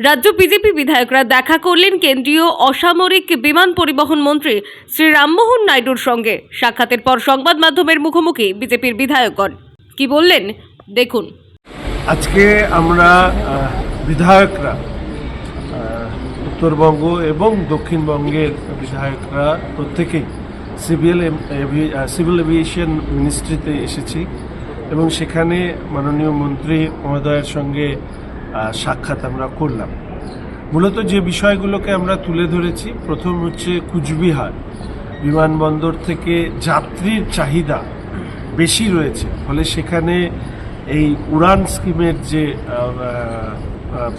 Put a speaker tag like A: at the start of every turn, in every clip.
A: রাজ্য বিজেপি বিধায়করা দেখা করলেন কেন্দ্রীয় অসামরিক বিমান পরিবহন মন্ত্রী শ্রী রামমোহন নাইডুর সঙ্গে। সাক্ষাতের পর সংবাদ মাধ্যমের মুখোমুখি বিজেপির বিধায়কগণ। কি বললেন? দেখুন।
B: আজকে আমরা বিধায়করা উত্তরবঙ্গ এবং দক্ষিণবঙ্গের বিধায়করা প্রত্যেকেই সিভিল সিভিল এভিয়েশন মিনিস্ট্রিতে এসেছি এবং সেখানে মাননীয় মন্ত্রী মহোদয়ের সঙ্গে সাক্ষাৎ আমরা করলাম। মূলত যে বিষয়গুলোকে আমরা তুলে ধরেছি, প্রথম হচ্ছে কুচবিহার। বিমানবন্দর থেকে যাত্রীর চাহিদা বেশি রয়েছে, ফলে সেখানে এই উড়ান স্কিমের যে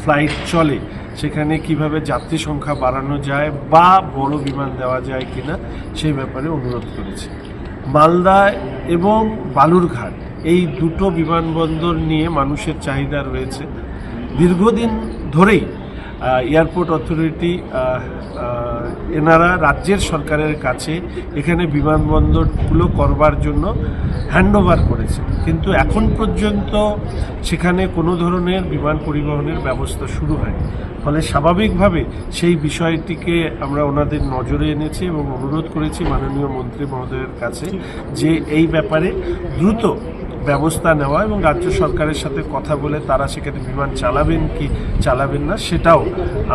B: ফ্লাইট চলে, সেখানে কীভাবে যাত্রী সংখ্যা বাড়ানো যায় বা বড় বিমান দেওয়া যায় কিনা, সেই ব্যাপারে অনুরোধ করেছি। মালদা এবং বালুরঘাট, এই দুটো বিমানবন্দর নিয়ে মানুষের চাহিদা রয়েছে। দীর্ঘদিন ধরেই এয়ারপোর্ট অথরিটি এনারা রাজ্যের সরকারের কাছে এখানে বিমানবন্দরগুলো করবার জন্য হ্যান্ডওভার করেছে। কিন্তু এখন পর্যন্ত সেখানে কোনো ধরনের বিমান পরিবহনের ব্যবস্থা শুরু হয়নি। ফলে স্বাভাবিকভাবে সেই বিষয়টিকে আমরা ওনাদের নজরে এনেছি এবং অনুরোধ করেছি মাননীয় মন্ত্রী মহোদয়ের কাছে যে এই ব্যাপারে দ্রুত ব্যবস্থা নেওয়া এবং রাজ্য সরকারের সাথে কথা বলে তারা সেখানে বিমান চালাবেন কি চালাবেন না সেটাও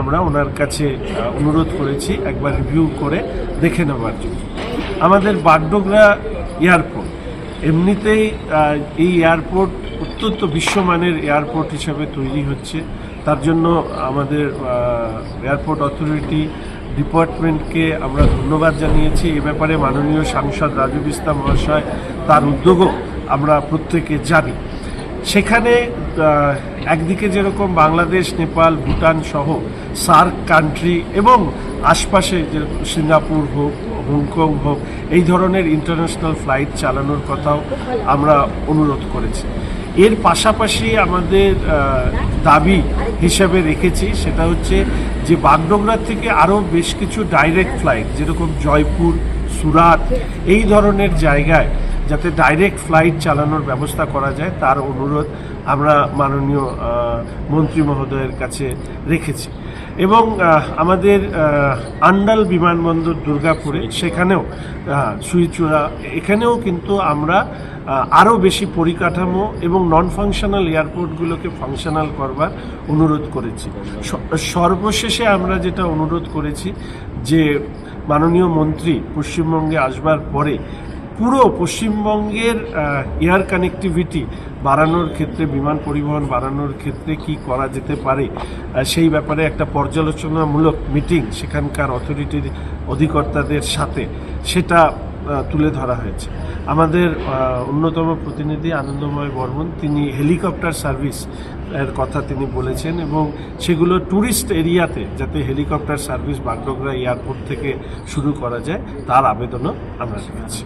B: আমরা ওনার কাছে অনুরোধ করেছি। একবার রিভিউ করে দেখে নেওয়ার জন্য। আমাদের বাগডোগরা এয়ারপোর্ট। এমনিতেই এই এয়ারপোর্ট অত্যন্ত বিশ্বমানের এয়ারপোর্ট হিসাবে তৈরি হচ্ছে। তার জন্য আমাদের এয়ারপোর্ট অথরিটি ডিপার্টমেন্টকে আমরা ধন্যবাদ জানিয়েছি। এ ব্যাপারে মাননীয় সাংসদ রাজু বিস্তা মহাশয় তার উদ্যোগও আমরা প্রত্যেকে জানি। সেখানে একদিকে যেরকম বাংলাদেশ, নেপাল, ভুটান সহ সার্ক কান্ট্রি এবং আশপাশে যে সিঙ্গাপুর হোক, হংকং হোক, এই ধরনের ইন্টারন্যাশনাল ফ্লাইট চালানোর কথাও আমরা অনুরোধ করেছি। এর পাশাপাশি আমাদের দাবি হিসেবে রেখেছি, সেটা হচ্ছে যে বাগডোগরা থেকে আরও বেশ কিছু ডাইরেক্ট ফ্লাইট, যেরকম জয়পুর, সুরাট, এই ধরনের জায়গায় যাতে ডাইরেক্ট ফ্লাইট চালানোর ব্যবস্থা করা যায় তার অনুরোধ আমরা মাননীয় মন্ত্রী মহোদয়ের কাছে রেখেছি। এবং আমাদের আন্ডাল বিমানবন্দর দুর্গাপুরে সেখানেও সুইচুড়া এখানেও কিন্তু আমরা আরও বেশি পরিকাঠামো এবং নন ফাংশনাল এয়ারপোর্টগুলোকে ফাংশনাল করবার অনুরোধ করেছি। সর্বশেষে আমরা যেটা অনুরোধ করেছি যে মাননীয় মন্ত্রী পশ্চিমবঙ্গে আসবার পরে পুরো পশ্চিমবঙ্গের এয়ার কানেক্টিভিটি বাড়ানোর ক্ষেত্রে, বিমান পরিবহন বাড়ানোর ক্ষেত্রে কি করা যেতে পারে সেই ব্যাপারে একটা পর্যালোচনামূলক মিটিং সেখানকার অথরিটির অধিকর্তাদের সাথে, সেটা তুলে ধরা হয়েছে। আমাদের অন্যতম প্রতিনিধি আনন্দময় বর্মন, তিনি হেলিকপ্টার সার্ভিস, এর কথা তিনি বলেছেন এবং সেগুলো ট্যুরিস্ট এরিয়াতে যাতে হেলিকপ্টার সার্ভিস বাগডোগরা এয়ারপোর্ট থেকে শুরু করা যায়, তার আবেদনও আমরা রেখেছি